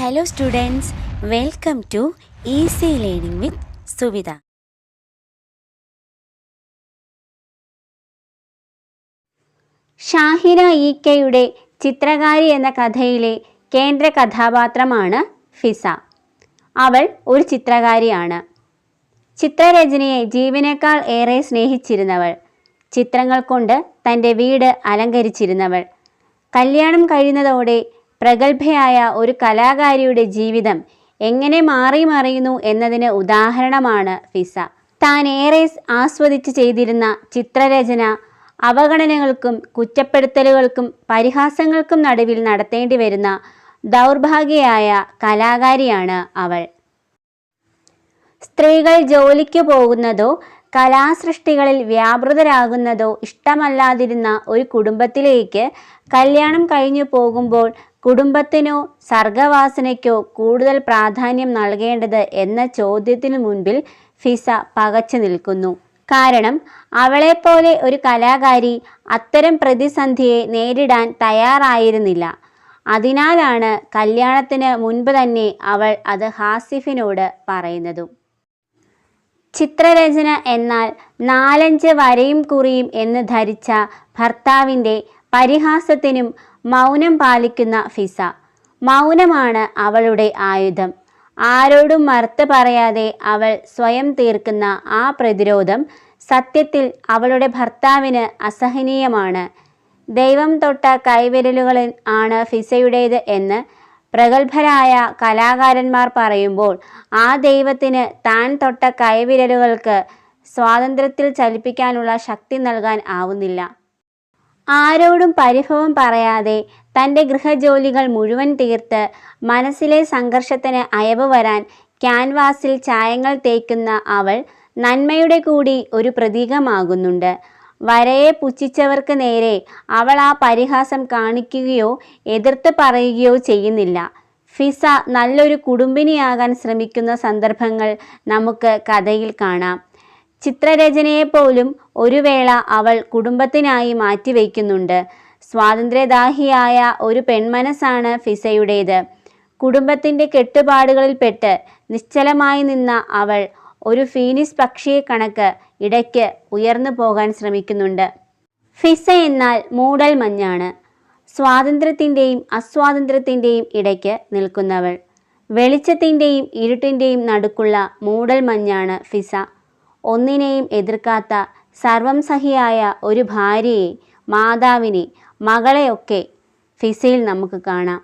Hello students welcome to easy learning with Suvitha Shahina E കെയുടെ ചിത്രകാരി എന്ന കഥയിലെ കേന്ദ്ര കഥാപാത്രമാണ് ഫിസ. അവൾ ഒരു ചിത്രകാരിയാണ്. ചിത്രരചനയെ ജീവനേക്കാൾ ഏറെ സ്നേഹിച്ചിരുന്നവൾ. ചിത്രങ്ങൾ കൊണ്ട് തന്റെ വീട് അലങ്കരിച്ചിരുന്നവൾ. കല്യാണം കഴിയുന്നതോടെ പ്രഗത്ഭയായ ഒരു കലാകാരിയുടെ ജീവിതം എങ്ങനെ മാറി മറിയുന്നു എന്നതിന് ഉദാഹരണമാണ് ഫിസ. താൻ ഏറെ ആസ്വദിച്ച് ചെയ്തിരുന്ന ചിത്രരചന അവഗണനകൾക്കും കുറ്റപ്പെടുത്തലുകൾക്കും പരിഹാസങ്ങൾക്കും നടുവിൽ നടത്തേണ്ടി വരുന്ന ദൗർഭാഗ്യയായ കലാകാരിയാണ് അവൾ. സ്ത്രീകൾ ജോലിക്ക് പോകുന്നതോ കലാസൃഷ്ടികളിൽ വ്യാപൃതരാകുന്നതോ ഇഷ്ടമല്ലാതിരുന്ന ഒരു കുടുംബത്തിലേക്ക് കല്യാണം കഴിഞ്ഞു പോകുമ്പോൾ കുടുംബത്തിനോ സർഗവാസനയ്ക്കോ കൂടുതൽ പ്രാധാന്യം നൽകേണ്ടത് എന്ന ചോദ്യത്തിനു മുൻപിൽ ഫിസ പകച്ചു നിൽക്കുന്നു. കാരണം അവളെപ്പോലെ ഒരു കലാകാരി അത്തരം പ്രതിസന്ധിയെ നേരിടാൻ തയ്യാറായിരുന്നില്ല. അതിനാലാണ് കല്യാണത്തിന് മുൻപ് തന്നെ അവൾ അത് ഹാസിഫിനോട് പറയുന്നതും. ചിത്രരചന എന്നാൽ നാലഞ്ച് വരയും കുറിയും എന്ന് ധരിച്ച ഭർത്താവിന്റെ പരിഹാസത്തിനും മൗനം പാലിക്കുന്ന ഫിസ. മൗനമാണ് അവളുടെ ആയുധം. ആരോടും മറുത്ത് പറയാതെ അവൾ സ്വയം തീർക്കുന്ന ആ പ്രതിരോധം സത്യത്തിൽ അവളുടെ ഭർത്താവിന് അസഹനീയമാണ്. ദൈവം തൊട്ട കൈവിരലുകളിൽ ആണ് ഫിസയുടേത് എന്ന് പ്രഗത്ഭരായ കലാകാരന്മാർ പറയുമ്പോൾ ആ ദൈവത്തിന് താൻ തൊട്ട കൈവിരലുകൾക്ക് സ്വാതന്ത്ര്യത്തിൽ ചലിപ്പിക്കാനുള്ള ശക്തി നൽകാൻ ആവുന്നില്ല. ആരോടും പരിഭവം പറയാതെ തന്റെ ഗൃഹജോലികൾ മുഴുവൻ തീർത്ത് മനസ്സിലെ സംഘർഷത്തിന് അയവ് വരാൻ ക്യാൻവാസിൽ ചായങ്ങൾ തേക്കുന്ന അവൾ നന്മയുടെ കൂടി ഒരു പ്രതീകമാകുന്നുണ്ട്. വരയെ പുച്ഛിച്ചവർക്ക് നേരെ അവൾ ആ പരിഹാസം കാണിക്കുകയോ എതിർത്ത് പറയുകയോ ചെയ്യുന്നില്ല. ഫിസ നല്ലൊരു കുടുംബിനിയാകാൻ ശ്രമിക്കുന്ന സന്ദർഭങ്ങൾ നമുക്ക് കഥയിൽ കാണാം. ചിത്രരചനയെപ്പോലും ഒരു വേള അവൾ കുടുംബത്തിനായി മാറ്റിവെക്കുന്നുണ്ട്. സ്വാതന്ത്ര്യദാഹിയായ ഒരു പെൺമനസ്സാണ് ഫിസയുടേത്. കുടുംബത്തിന്റെ കെട്ടുപാടുകളിൽപ്പെട്ട് നിശ്ചലമായി നിന്ന അവൾ ഒരു ഫീനിസ് പക്ഷിയെ കണക്ക് ഇടയ്ക്ക് ഉയർന്നു പോകാൻ ശ്രമിക്കുന്നുണ്ട്. ഫിസ എന്നാൽ മൂടൽ മഞ്ഞാണ്. സ്വാതന്ത്ര്യത്തിന്റെയും അസ്വാതന്ത്ര്യത്തിന്റെയും ഇടയ്ക്ക് നിൽക്കുന്നവൾ. വെളിച്ചത്തിന്റെയും ഇരുട്ടിന്റെയും നടുക്കുള്ള മൂടൽ മഞ്ഞാണ് ഫിസ. ഒന്നിനെയും എതിർക്കാത്ത സർവം സഹിയായ ഒരു ഭാര്യയെ മാതാവിനെ മകളെയൊക്കെ ഫിസയിൽ നമുക്ക് കാണാം.